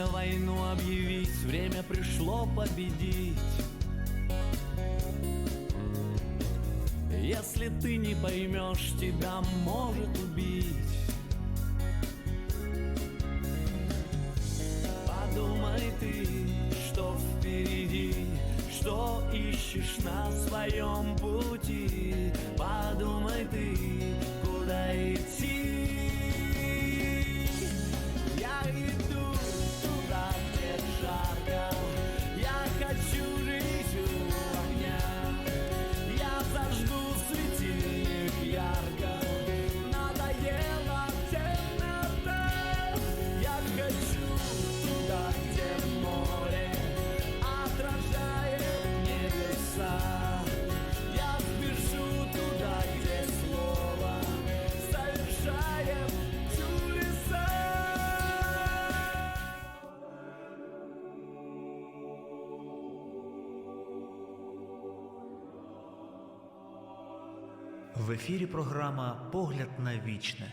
Время войну объявить, время пришло победить. Если ты не поймешь, тебя может убить. Подумай ты, что впереди, что ищешь на своем пути. В ефірі програма Погляд на вічне.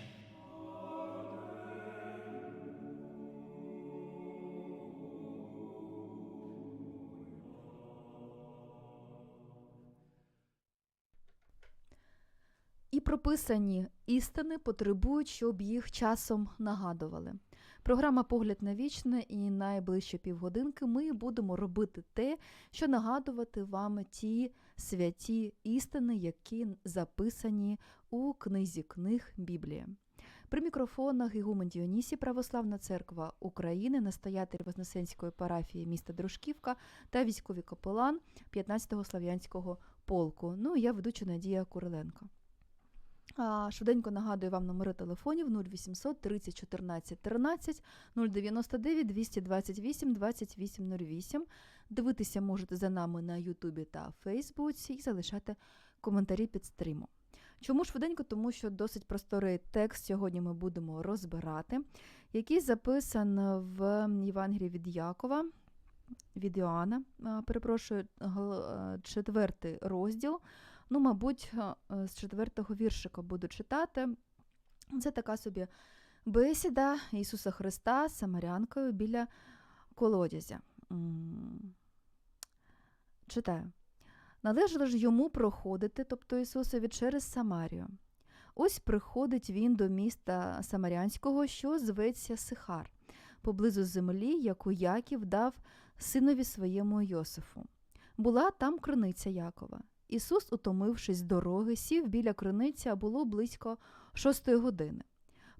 І прописані істини потребують, щоб їх часом нагадували. Програма Погляд на вічне і найближчі півгодинки ми будемо робити те, що нагадувати вам ті святі істини, які записані у книзі книг Біблія. При мікрофонах Ігумен Діонісі, Православна церква України, настоятель Вознесенської парафії міста Дружківка та військовий капелан 15-го Слав'янського полку. Ну я ведуча Надія Куриленко. Швиденько нагадую вам номери телефонів 0800 30 14 13 099 228 2808. Дивитися можете за нами на Ютубі та Фейсбуці і залишати коментарі під стрімом. Чому швиденько? Тому що досить просторий текст сьогодні ми будемо розбирати, який записан в Євангелії від Якова, від Іоанна, перепрошую, е, четвертий розділ. Ну, мабуть, е, з четвертого віршика буду читати. Це така собі бесіда Ісуса Христа з Самарянкою біля колодязя. Читаю. Належало ж йому проходити, тобто Ісусові, через Самарію. Ось приходить він до міста Самарянського, що зветься Сихар, поблизу землі, яку Яків дав синові своєму Йосифу. Була там криниця Якова. Ісус, утомившись з дороги, сів біля криниці, а було близько шостої години.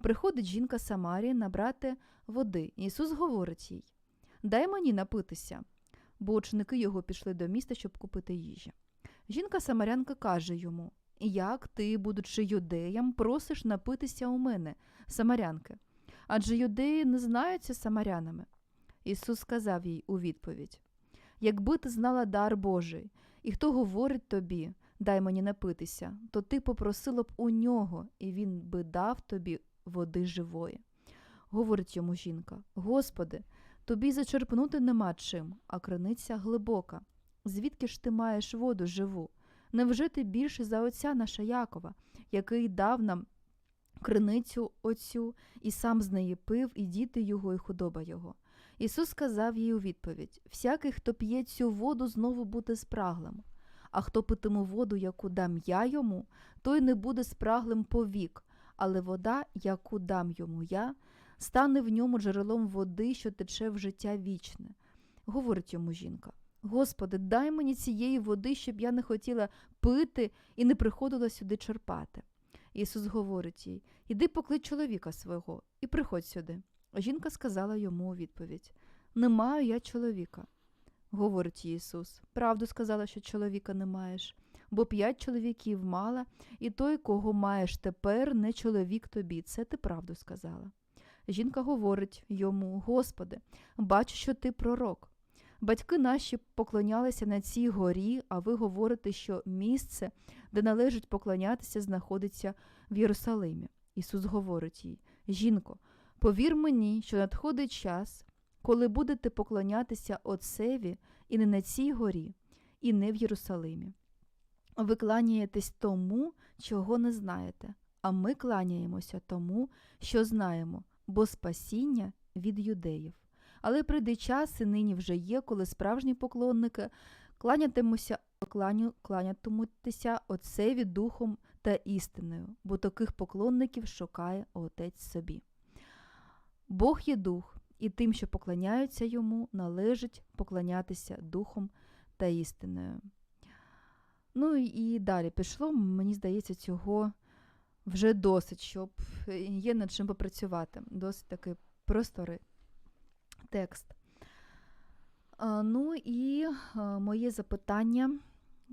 Приходить жінка Самарії набрати води. Ісус говорить їй: Дай мені напитися, бо ученики його пішли до міста, щоб купити їжі. Жінка Самарянка каже йому: Як ти, будучи юдеям, просиш напитися у мене, самарянки? Адже юдеї не знаються самарянами. Ісус сказав їй у відповідь: Якби ти знала дар Божий, і хто говорить тобі, дай мені напитися, то ти попросила б у нього, і він би дав тобі води живої. Говорить йому жінка: Господи, тобі зачерпнути нема чим, а криниця глибока. Звідки ж ти маєш воду живу? Невже ти більше за отця наша Якова, який дав нам криницю оцю, і сам з неї пив, і діти його, і худоба його? Ісус сказав їй у відповідь: Всякий, хто п'є цю воду, знову буде спраглим. А хто питиме воду, яку дам я йому, той не буде спраглим повік, але вода, яку дам йому я, стане в ньому джерелом води, що тече в життя вічне. Говорить йому жінка: Господи, дай мені цієї води, щоб я не хотіла пити і не приходила сюди черпати. Ісус говорить їй: Іди поклич чоловіка свого і приходь сюди. Жінка сказала йому у відповідь: Не маю я чоловіка. Говорить Ісус, правду сказала, що чоловіка не маєш, бо п'ять чоловіків мала, і той, кого маєш тепер, не чоловік тобі. Це ти правду сказала. Жінка говорить йому: Господи, бачу, що ти пророк. Батьки наші поклонялися на цій горі, а ви говорите, що місце, де належить поклонятися, знаходиться в Єрусалимі. Ісус говорить їй: Жінко, повір мені, що надходить час, коли будете поклонятися Отцеві і не на цій горі, і не в Єрусалимі. Ви кланяєтесь тому, чого не знаєте, а ми кланяємося тому, що знаємо, бо спасіння від юдеїв. Але прийде час, і нині вже є, коли справжні поклонники кланятимуся, кланю, кланятимуться Отцеві духом та істиною, бо таких поклонників шукає Отець собі. Бог є дух, і тим, що поклоняються йому, належить поклонятися духом та істиною. Ну і далі пішло, мені здається, цього вже досить, щоб є над чим попрацювати. Досить такий просторий текст. Ну і моє запитання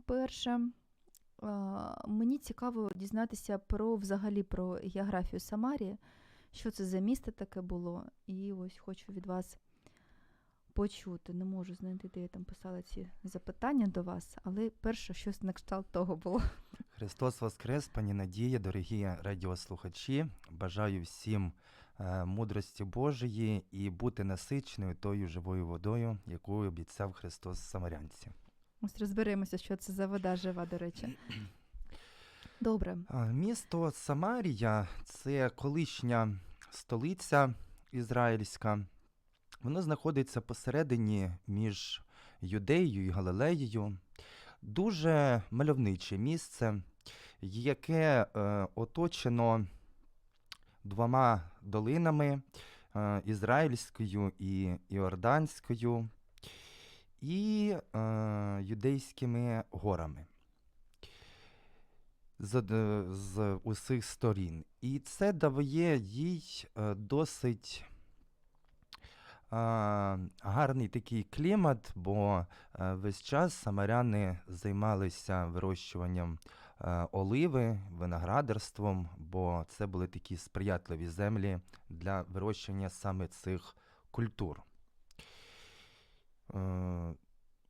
перше. Мені цікаво дізнатися про взагалі про географію Самарії, що це за місто таке було. І ось хочу від вас почути. Не можу знайти, де я там писала ці запитання до вас, але перше щось на кшталт того було. Христос Воскрес, пані Надія, дорогі радіослухачі. Бажаю всім е, мудрості Божої і бути насиченою тою живою водою, яку обіцяв Христос Самарянці. Ось розберемося, що це за вода жива, до речі. Добре. Місто Самарія це колишня столиця ізраїльська. Воно знаходиться посередині між Юдеєю і Галилеєю. Дуже мальовниче місце, яке е, оточено двома долинами е, Ізраїльською і Іорданською, і е, юдейськими горами з, з усіх сторін. І це дає їй е, досить е, гарний такий клімат, бо е, весь час самаряни займалися вирощуванням е, оливи, виноградарством, бо це були такі сприятливі землі для вирощування саме цих культур. Е,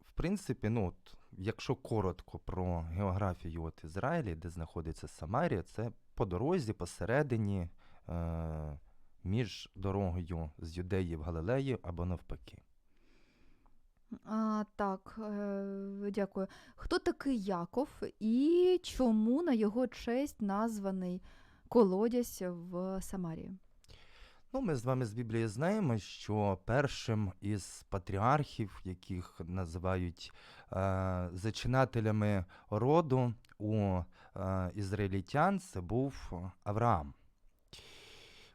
в принципі, ну, якщо коротко про географію от Ізраїлі, де знаходиться Самарія, це по дорозі, посередині е, між дорогою з Юдеї в Галилею або навпаки. А, так, е, дякую. Хто такий Яков і чому на його честь названий колодязь в Самарії? Ну, ми з вами з Біблії знаємо, що першим із патріархів, яких називають е, зачинателями роду у е, ізраїльтян, це був Авраам.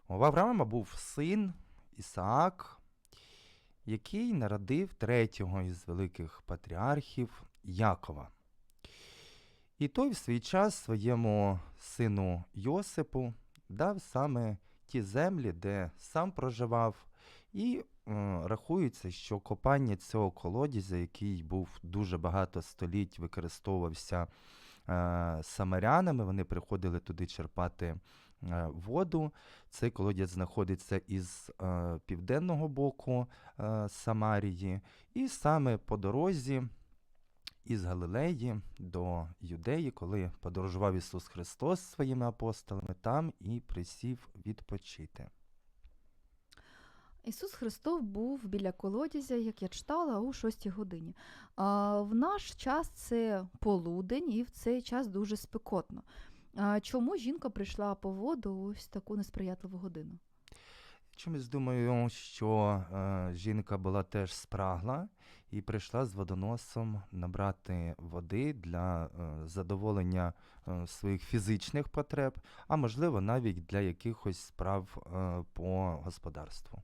У Авраама був син Ісаак, який народив третього із великих патріархів Якова. І той в свій час своєму сину Йосипу дав саме ті землі, де сам проживав, і е, рахується, що копання цього колодязя, який був дуже багато століть, використовувався е, самарянами, вони приходили туди черпати е, воду. Цей колодязь знаходиться із е, південного боку е, Самарії, і саме по дорозі. Із Галилеї до Юдеї, коли подорожував Ісус Христос своїми апостолами, там і присів відпочити. Ісус Христос був біля колодязя, як я читала, у 6 годині. А в наш час це полудень, і в цей час дуже спекотно. А чому жінка прийшла по воду ось таку несприятливу годину? Чомусь думаю, що е, жінка була теж спрагла і прийшла з водоносом набрати води для е, задоволення е, своїх фізичних потреб, а можливо навіть для якихось справ е, по господарству.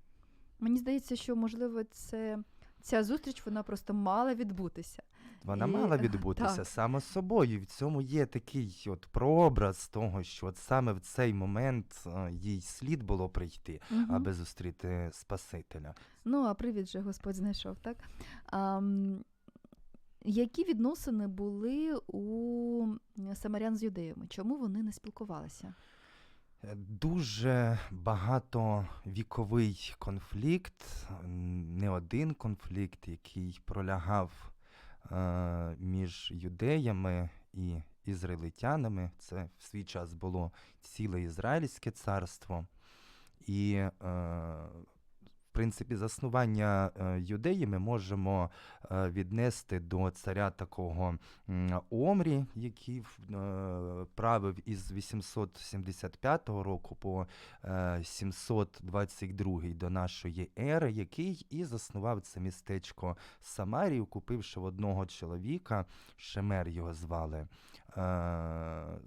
Мені здається, що можливо це ця зустріч вона просто мала відбутися. Вона І, мала е, відбутися так. само собою. В цьому є такий от прообраз того, що от саме в цей момент е, їй слід було прийти, Мгм. аби зустріти Спасителя. Ну, а привід же Господь знайшов, так? А, які відносини були у самарян з юдеями? Чому вони не спілкувалися? Дуже багатовіковий конфлікт, не один конфлікт, який пролягав е, між юдеями і ізраїлитянами. Це в свій час було ціле Ізраїльське царство. І е, принципі, заснування е, юдеї ми можемо е, віднести до царя такого Омрі, який е, правив із 875 року по е, 722 до нашої ери, який і заснував це містечко Самарію, купивши в одного чоловіка, Шемер його звали,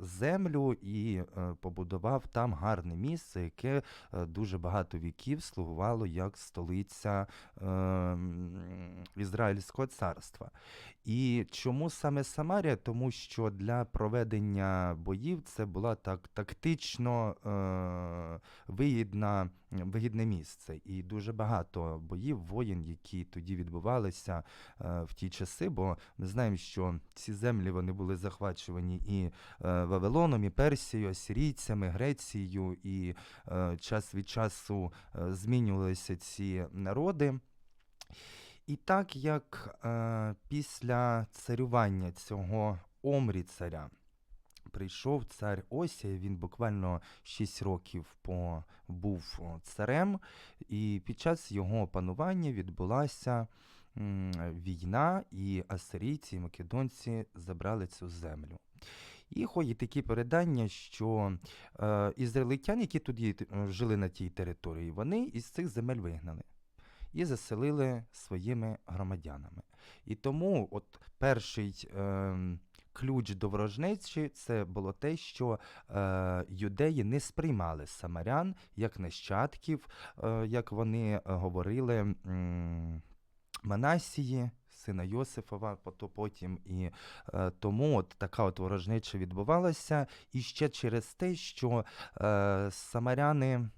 землю і е, побудував там гарне місце, яке е, дуже багато віків слугувало як столиця е, Ізраїльського царства. І чому саме Самарія? Тому що для проведення боїв це була так тактично е, вигідна, вигідне місце. І дуже багато боїв, воєн, які тоді відбувалися е, в ті часи, бо ми знаємо, що ці землі вони були захвачувані і е, Вавилоном, і Персією, Асирійцями, Грецією, і е, час від часу е, змінювалися ці народи. І так як е, після царювання цього Омрі царя прийшов цар Осія, він буквально 6 років по, був царем, і під час його панування відбулася м, війна, і асирійці, і македонці забрали цю землю. І ходять такі передання, що е, ізраїльтяни, які тоді е, жили на тій території, вони із цих земель вигнали і заселили своїми громадянами. І тому от перший е, ключ до ворожнечі це було те, що е, юдеї не сприймали самарян як нащадків, е, як вони е, говорили. м, Манасії, сина Йосифова, потім і е, тому от така от ворожнеча відбувалася. І ще через те, що е, самаряни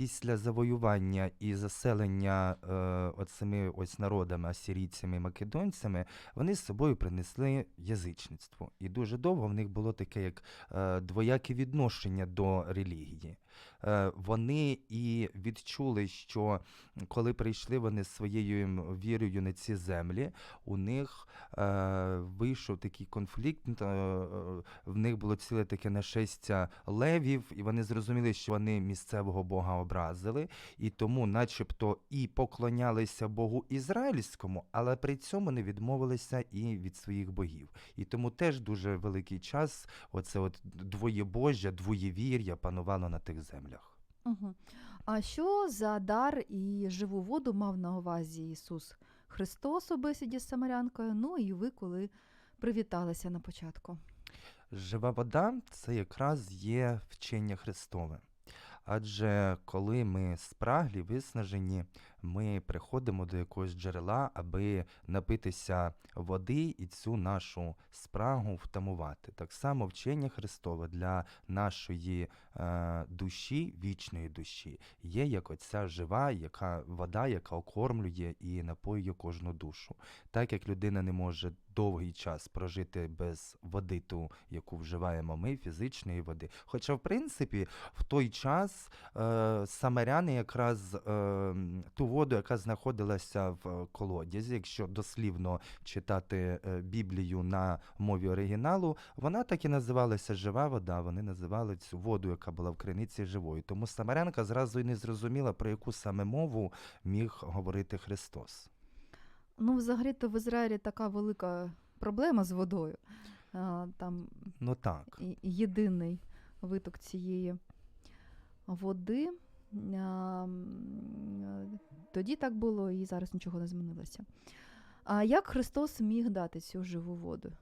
після завоювання і заселення е, оцими ось народами, асірійцями і македонцями, вони з собою принесли язичництво. І дуже довго в них було таке як е, двояке відношення до релігії. Е, вони і відчули, що коли прийшли вони своєю вірою на ці землі, у них е, вийшов такий конфлікт. Е, в них було ціле таке нашестя левів, і вони зрозуміли, що вони місцевого бога образили, і тому, начебто, і поклонялися Богу ізраїльському, але при цьому не відмовилися і від своїх богів. І тому теж дуже великий час оце от двоєбожжя, двоєвір'я панувало на тих землях. Угу. А що за дар і живу воду мав на увазі Ісус Христос у бесіді з Самарянкою? Ну і ви, коли привіталися на початку. Жива вода це якраз є вчення Христове. Адже коли ми спраглі, виснажені, ми приходимо до якогось джерела, аби напитися води і цю нашу спрагу втамувати. Так само вчення Христове для нашої е, душі, вічної душі, є як оця жива, яка вода, яка окормлює і напоює кожну душу. Так як людина не може довгий час прожити без води, ту, яку вживаємо ми, фізичної води. Хоча, в принципі, в той час е, самаряни якраз е, ту воду, яка знаходилася в колодязі, якщо дослівно читати е, Біблію на мові оригіналу, вона так і називалася жива вода. Вони називали цю воду, яка була в криниці живою. Тому самарянка зразу і не зрозуміла, про яку саме мову міг говорити Христос. Ну, взагалі-то в Ізраїлі така велика проблема з водою. Там Ну так. єдиний виток цієї води. Тоді так було і зараз нічого не змінилося. А як Христос міг дати цю живу воду?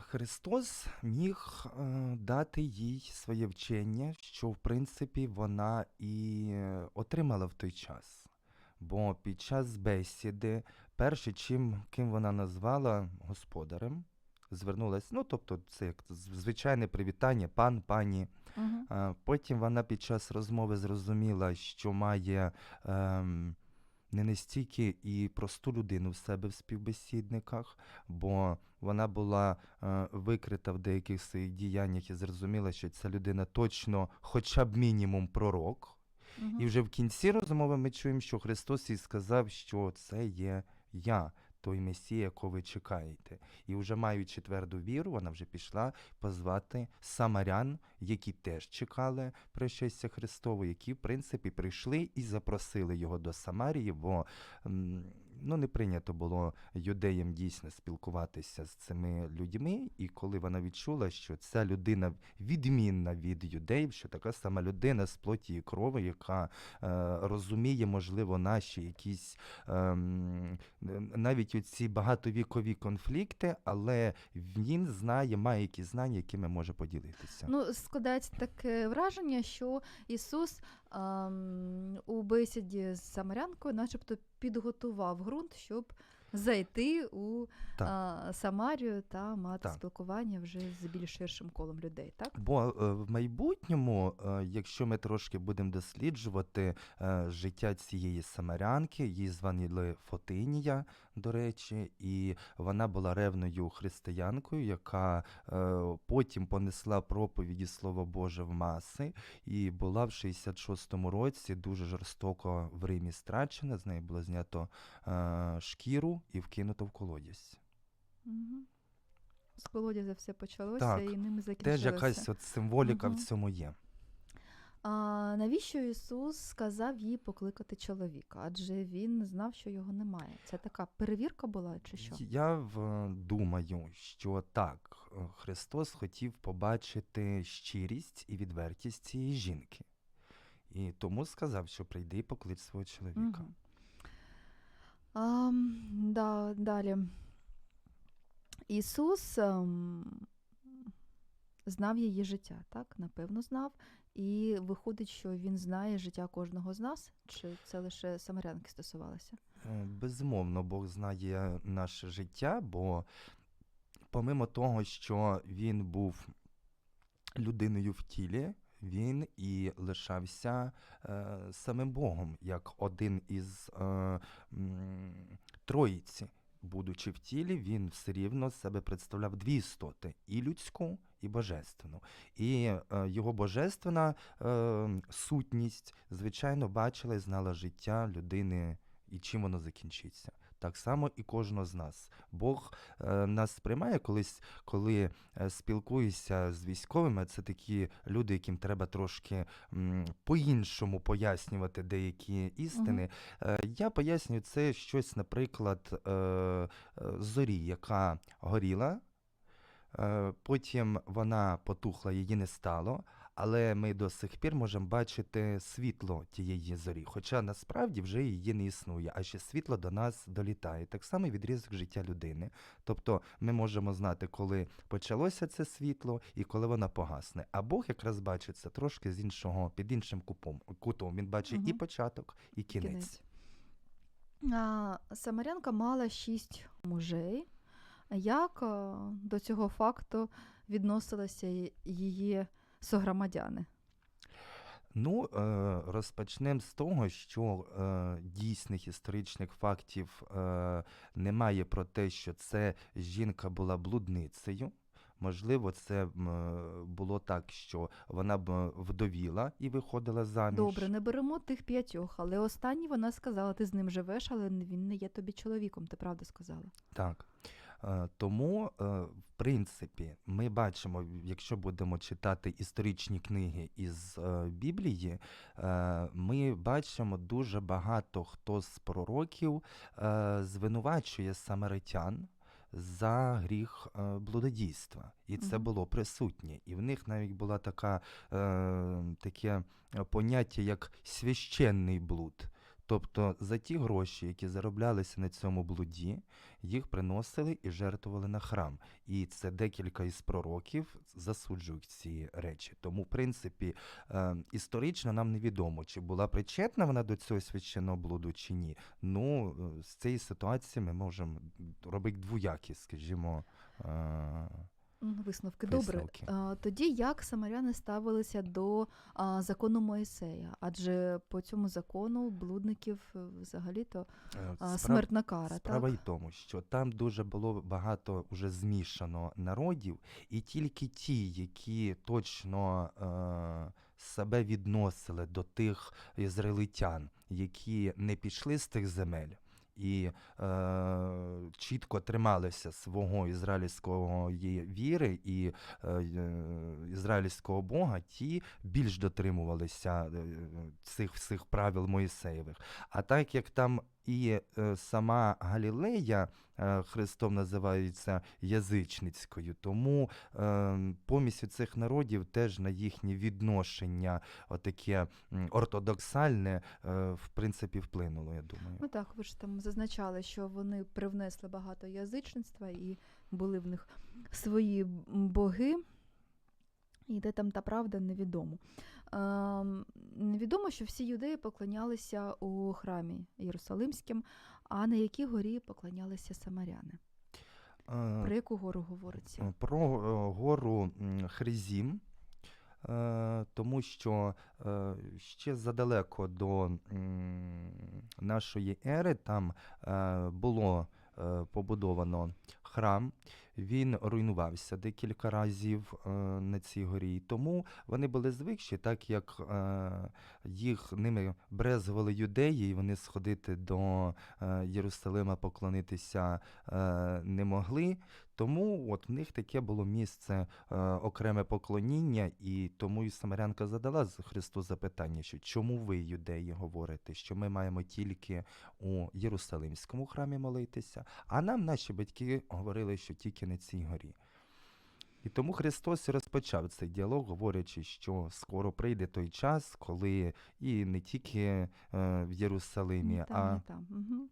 Христос міг е, дати їй своє вчення, що в принципі вона і е, отримала в той час. Бо під час бесіди, перше, чим ким вона назвала господарем, звернулася, ну тобто це як звичайне привітання, пан, пані. Угу. Потім вона під час розмови зрозуміла, що має ем, не настільки і просту людину в себе в співбесідниках, бо вона була е, викрита в деяких своїх діяннях і зрозуміла, що ця людина точно, хоча б мінімум, пророк. І вже в кінці розмови ми чуємо, що Христос їй сказав, що це є я, той Месія, якого ви чекаєте. І вже маючи тверду віру, вона вже пішла позвати самарян, які теж чекали пришестя Христове, які, в принципі, прийшли і запросили його до Самарії, бо ну, не прийнято було юдеям дійсно спілкуватися з цими людьми. І коли вона відчула, що ця людина відмінна від юдеїв, що така сама людина з плоті і крови, яка е, розуміє, можливо, наші якісь ем, навіть ці багатовікові конфлікти, але він знає, має якісь знання, якими може поділитися. Ну, складається таке враження, що Ісус у бесіді з Самарянкою начебто підготував ґрунт, щоб зайти у Так. а, Самарію та мати Так. спілкування вже з більш ширшим колом людей, так? Бо е, в майбутньому, е, якщо ми трошки будемо досліджувати е, життя цієї самарянки, її званили Фотинія, до речі, і вона була ревною християнкою, яка е, потім понесла проповіді Слова Боже в маси, і була в 66-му році дуже жорстоко в Римі страчена. З неї було знято е, шкіру і вкинуто в колодязь. Угу. З колодязя все почалося Так, і ними закінчилося. Теж якась от символіка Мгм. в цьому є. А навіщо Ісус сказав їй покликати чоловіка? Адже він знав, що його немає. Це така перевірка була чи що? Я думаю, що так, е, Христос хотів побачити щирість і відвертість цієї жінки. І тому сказав, що прийди і поклич свого чоловіка. Мгм. А, да, далі. Ісус ем, знав її життя, так? Напевно, знав. І виходить, що він знає життя кожного з нас, чи це лише самарянки стосувалося? Е, Безумовно, Бог знає наше життя, бо помимо того, що він був людиною в тілі, він і лишався е, самим Богом, як один із е, м, троїці. Будучи в тілі, він все рівно себе представляв дві істоти: і людську, і божественну. І е, його божественна е, сутність, звичайно, бачила і знала життя людини і чим воно закінчиться. Так само і кожного з нас. Бог е, нас сприймає колись, коли е, спілкуюся з військовими. Це такі люди, яким треба трошки по-іншому пояснювати деякі істини. Е, я пояснюю це щось, наприклад, е, е, зорі, яка горіла. Е, Потім вона потухла, її не стало, але ми до сих пір можемо бачити світло тієї зорі, хоча насправді вже її не існує, а ще світло до нас долітає. Так само і відрізок життя людини. Тобто ми можемо знати, коли почалося це світло і коли воно погасне. А Бог якраз бачить це трошки з іншого, під іншим купом, кутом. Він бачить і початок, і кінець. А, Самарянка мала шість мужей. Як до цього факту відносилися ї- її согромадяни? Ну, е, розпочнемо з того, що е, дійсних історичних фактів е, немає про те, що це жінка була блудницею. Можливо, це було так, що вона б вдовіла і виходила заміж. Добре, не беремо тих п'ятьох, але останній вона сказала, ти з ним живеш, але він не є тобі чоловіком, ти правда сказала. Так. Е, Тому, е, в принципі, ми бачимо, якщо будемо читати історичні книги із е, Біблії, ми бачимо дуже багато хто з пророків звинувачує самаритян за гріх блудодійства. І це було присутнє. І в них навіть була така, е, таке поняття, як священний блуд. Тобто за ті гроші, які зароблялися на цьому блуді, їх приносили і жертвували на храм. І це декілька із пророків засуджують ці речі. Тому, в принципі, е, історично нам невідомо, чи була причетна вона до цього священного блуду, чи ні. Ну, е, з цієї ситуації ми можемо робити двоякі, скажімо. Е, М, Висновки. Добре. Висновки. Тоді як самаряни ставилися до закону Моїсея? Адже по цьому закону блудників е, взагалі-то е, справ- смертна кара. Справа так? й тому, що там дуже було багато вже змішано народів, і тільки ті, які точно е, себе відносили до тих ізраїльтян, які не пішли з тих земель. І е, чітко трималися свого ізраїльського віри і е, ізраїльського Бога, ті більш дотримувалися е, цих всіх правил Моїсеєвих. А так як там і е, сама Галілея е, Христом називається язичницькою, тому е, помість цих народів теж на їхнє відношення, отаке ортодоксальне, е, в принципі, вплинуло, я думаю. Ну так, ви ж там зазначали, що вони привнесли багато язичництва і були в них свої боги. І де там та правда, невідомо. Ем, невідомо, що всі юдеї поклонялися у храмі Єрусалимським, а на якій горі поклонялися самаряни. Е, Про яку гору говориться? Про е, гору Хризім, е, тому що ще задалеко до нашої ери там було побудовано храм. Він руйнувався декілька разів е, на цій горі. Тому вони були звикші, так як е, їх ними брезгували юдеї, і вони сходити до е, Єрусалима поклонитися не могли. Тому от в них таке було місце е, окреме поклоніння, і тому і Самарянка задала Христу запитання, що чому ви, юдеї, говорите, що ми маємо тільки у Єрусалимському храмі молитися, а нам наші батьки говорили, що тільки на цій горі. І тому Христос розпочав цей діалог, говорячи, що скоро прийде той час, коли і не тільки е, в Єрусалимі, там, а там. Угу.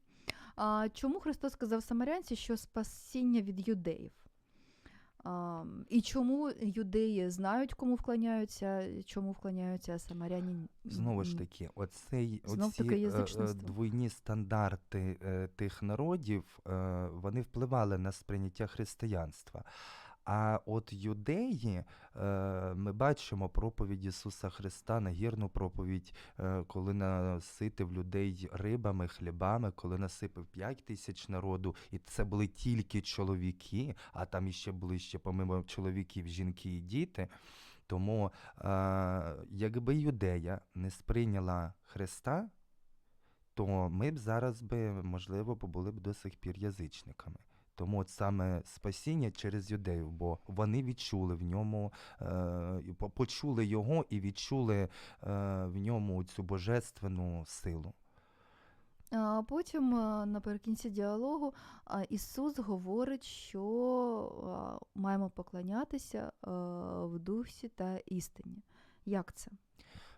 А чому Христос сказав самарянці, що спасіння від юдеїв? А, і чому юдеї знають, кому вклоняються, чому вклоняються, самаряні? Знову ж таки, оцей, Знов оці е, е, двойні стандарти е, тих народів, вони впливали на сприйняття християнства. А от юдеї, е, ми бачимо проповідь Ісуса Христа, нагірну проповідь, е, коли наситив людей рибами, хлібами, коли насипив 5 тисяч народу, і це були тільки чоловіки, а там іще були ще помимо чоловіків, жінки і діти. Тому, е, якби юдея не сприйняла Христа, то ми б зараз би, можливо, були б до сих пір язичниками. Тому от саме спасіння через юдеїв, бо вони відчули в ньому, е, почули його і відчули е, в ньому цю божественну силу. А потім наприкінці діалогу Ісус говорить, що маємо поклонятися в дусі та істині. Як це?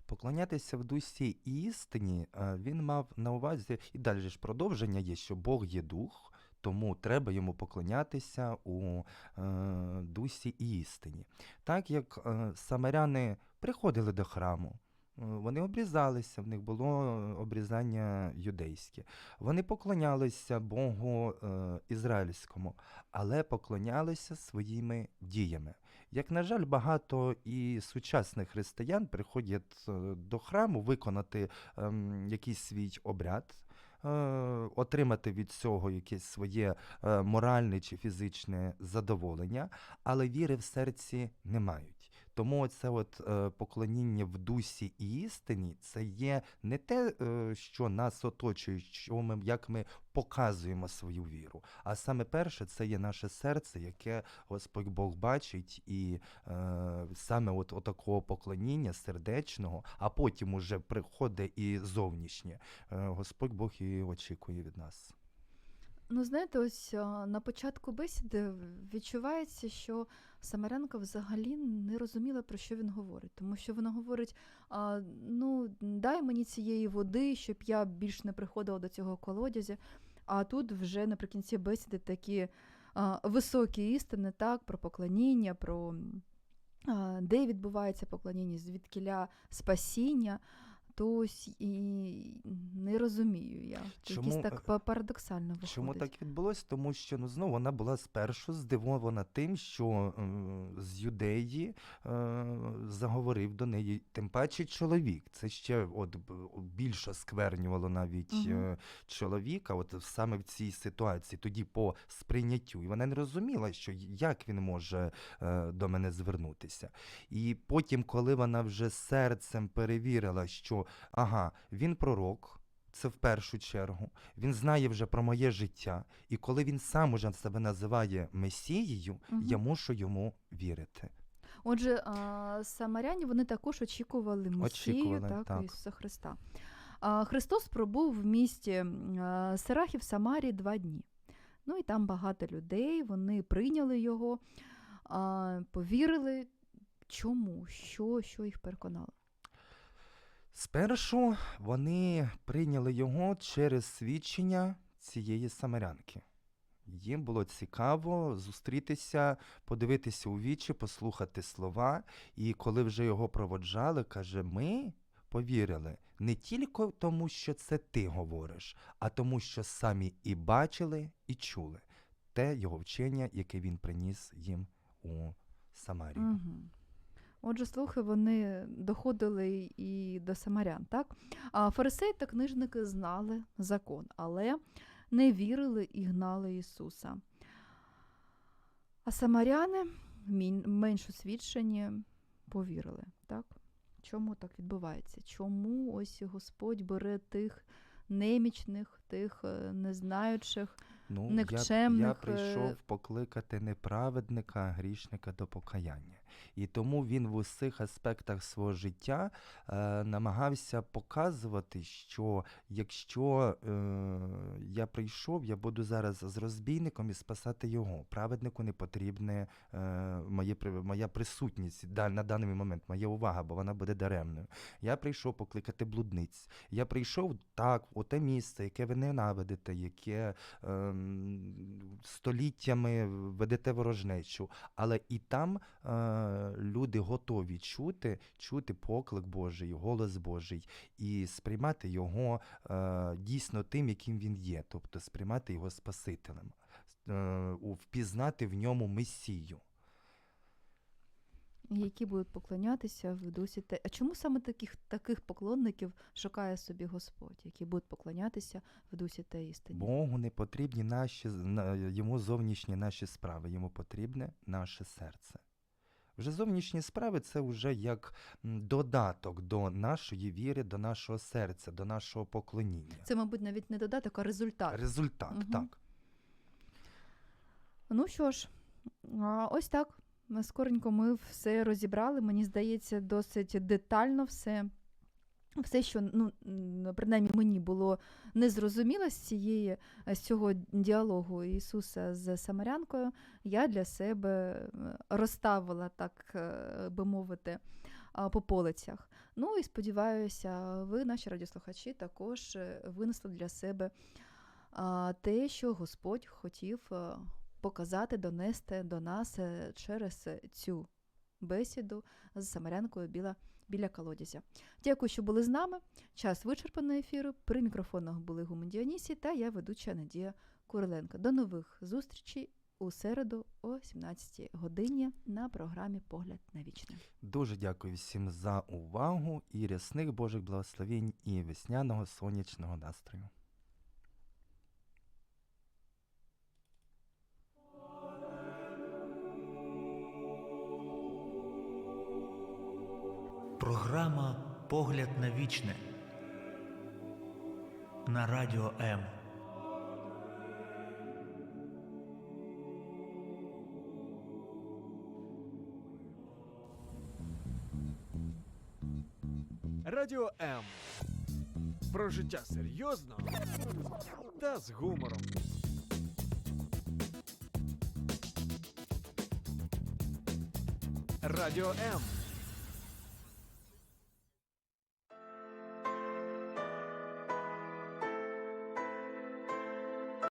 Поклонятися в дусі істині е, він мав на увазі, і далі ж продовження є, що Бог є дух, тому треба йому поклонятися у е, дусі істині. Так як е, самаряни приходили до храму, е, вони обрізалися, в них було е, обрізання юдейське. Вони поклонялися Богу е, ізраїльському, але поклонялися своїми діями. Як, на жаль, багато і сучасних християн приходять е, до храму виконати ем, якийсь свій обряд, е, отримати від цього якесь своє е, моральне чи фізичне задоволення, але віри в серці не мають. Тому це от е, поклоніння в дусі і істині це є не те, е, що нас оточує, що ми, як ми показуємо свою віру. А саме перше, це є наше серце, яке Господь Бог бачить, і е, саме от, от такого поклоніння сердечного, а потім уже приходить і зовнішнє. Е, Господь Бог і очікує від нас. Ну, знаєте, ось на початку бесіди відчувається, що Самарянка взагалі не розуміла, про що він говорить. Тому що вона говорить: ну, дай мені цієї води, щоб я більш не приходила до цього колодязя. А тут вже наприкінці бесіди такі високі істини, так, про поклоніння, про де відбувається поклоніння, звідкіля спасіння. То ось і не розумію я. Чому, Якось так парадоксально виходить. Чому так відбулося? Тому що ну знову вона була спершу здивована тим, що е, з юдеї е, заговорив до неї, тим паче чоловік. Це ще от більше осквернювало навіть е, чоловіка, от саме в цій ситуації, тоді по сприйняттю. І вона не розуміла, що як він може е, до мене звернутися. І потім, коли вона вже серцем перевірила, що ага, він пророк. Це в першу чергу. Він знає вже про моє життя. І коли він сам уже себе називає Месією, Мгм. я мушу йому вірити. Отже, а, самаряні вони також очікували Месію, Очікували, так, так. Ісуса Христа. А, Христос пробув в місті м, а, Серахів Самарії два дні. Ну і там багато людей, вони прийняли його, а, повірили. Чому? Що, що їх переконало? Спершу вони прийняли його через свідчення цієї самарянки. Їм було цікаво зустрітися, подивитися у вічі, послухати слова. І коли вже його проводжали, каже: ми повірили не тільки тому, що це ти говориш, а тому, що самі і бачили, і чули те його вчення, яке він приніс їм у Самарію. Угу. Отже, слухи вони доходили і до самарян, так? А фарисеї та книжники знали закон, але не вірили і гнали Ісуса. А самаряни, менш освічені, повірили, так? Чому так відбувається? Чому ось Господь бере тих немічних, тих е, незнаючих? Ну, Никчемних, я, я е, прийшов покликати не праведника, а грішника до покаяння. І тому він в усіх аспектах свого життя е, намагався показувати, що якщо е, я прийшов, я буду зараз з розбійником і спасати його. Праведнику не потрібна е, моє, моя присутність да, на даний момент, моя увага, бо вона буде даремною. Я прийшов покликати блудниць. Я прийшов так, у те місце, яке ви ненавидите, яке ем, століттями ведете ворожнечу, але і там е, люди готові чути, чути поклик Божий, голос Божий і сприймати його е, дійсно тим, яким він є, тобто сприймати його Спасителем, е, впізнати в ньому Месію. які будуть поклонятися в дусі те. А чому саме таких, таких поклонників шукає собі Господь, які будуть поклонятися в дусі та істині? Богу не потрібні наші йому зовнішні наші справи, йому потрібне наше серце. Вже зовнішні справи це вже як додаток до нашої віри, до нашого серця, до нашого поклоніння. Це, мабуть, навіть не додаток, а результат. Результат, угу. так. Ну що ж, ось так. Скоренько ми все розібрали. Мені здається, досить детально все. Все, що ну, принаймні мені було незрозуміло з цієї з цього діалогу Ісуса з Самарянкою, я для себе е, розставила, так е, би мовити, по полицях. Ну і сподіваюся, ви, наші радіослухачі, також е, винесли для себе те, що Господь хотів показати, донести до нас через цю бесіду з Самарянкою біля, біля колодязя. Дякую, що були з нами. Час вичерпаний ефіру. При мікрофонах були Гумен Діонісі та я ведуча Надія Куриленко. До нових зустрічей у середу о 17 годині на програмі Погляд на вічне. Дуже дякую всім за увагу і рясних Божих благословень і весняного сонячного настрою. Програма Погляд на вічне на радіо М. Радіо М. Про життя серйозно та з гумором. Радіо М.